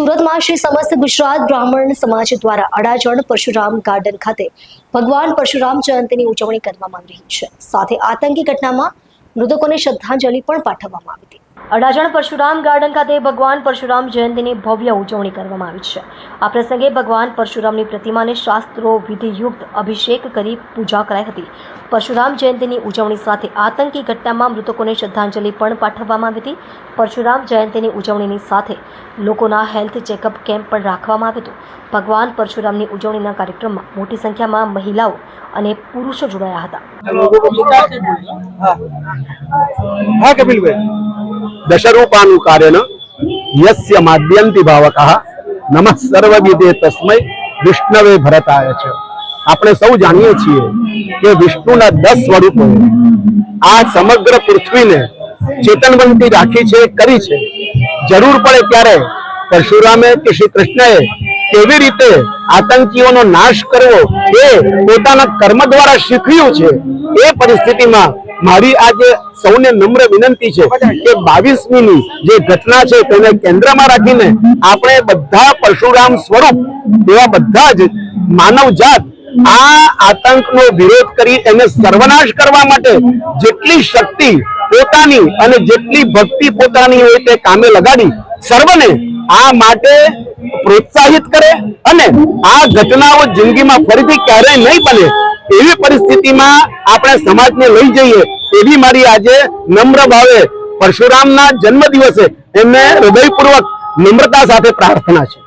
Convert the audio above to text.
સુરતમાં શ્રી સમસ્ત ગુજરાત બ્રાહ્મણ સમાજ દ્વારા અડાજણ પરશુરામ ગાર્ડન ખાતે ભગવાન પરશુરામ જયંતિની ઉજવણી કરવામાં આવી રહી છે. સાથે આતંકી ઘટનામાં મૃતકોને શ્રદ્ધાંજલિ પણ પાઠવવામાં આવી હતી. અડાજણ પરશુરામ ગાર્ડન ખાતે ભગવાન પરશુરામ જયંતિની ભવ્ય ઉજવણી કરવામાં આવી છે. આ પ્રસંગે ભગવાન પરશુરામની પ્રતિમાને શાસ્ત્રો વિધિયુક્ત અભિષેક કરી પૂજા કરાઈ હતી. પરશુરામ જયંતિની ઉજવણી સાથે આતંકી ઘટનામાં મૃતકોને શ્રદ્ધાંજલિ પણ પાઠવવામાં આવી હતી. પરશુરામ જયંતિની ઉજવણીની સાથે લોકોના હેલ્થ ચેકઅપ કેમ્પ પણ રાખવામાં આવ્યો હતો. ભગવાન પરશુરામની ઉજવણીના કાર્યક્રમમાં મોટી સંખ્યામાં મહિલાઓ અને પુરુષો જોડાયા હતા. હા, કપિલભાઈ. કાર્યન યસ્ય માદ્યંતિ ભાવકઃ નમઃ સર્વવિદે તસ્મય વિષ્ણવે ભરતાય છે આપણે સૌ જાણીએ છીએ કે વિષ્ણુના દસ સ્વરૂપો આ સમગ્ર પૃથ્વીને ચેતનવંતી રાખી છે, કરી છે. જરૂર પડે ત્યારે પરશુરામે કે શ્રી કૃષ્ણએ કેવી રીતે આતંકીઓનો નાશ કરવો એ પોતાના કર્મ દ્વારા શીખ્યું છે, એ પરિસ્થિતિમાં મારી આજે સૌને નમ્ર વિનંતી છે કે બાવીસમી જે ઘટના છે તેને કેન્દ્રમાં રાખીને આપણે બધા પરશુરામ સ્વરૂપ એવા બધા જ માનવ જાત આ આતંકનો વિરોધ કરી એને સર્વનાશ કરવા માટે જેટલી શક્તિ પોતાની અને જેટલી ભક્તિ પોતાની હોય તે કામે લગાડી સર્વને આ માટે પ્રોત્સાહિત કરે અને આ ઘટનાઓ જિંદગીમાં ફરીથી ક્યારેય નહીં બને. એવી પરિસ્થિતિમાં આપણે સમાજને લઈ જઈએ એવી મારી આજે નમ્ર ભાવે પરશુરામના જન્મ દિવસે એમને હૃદયપૂર્વક નમ્રતા સાથે પ્રાર્થના છે.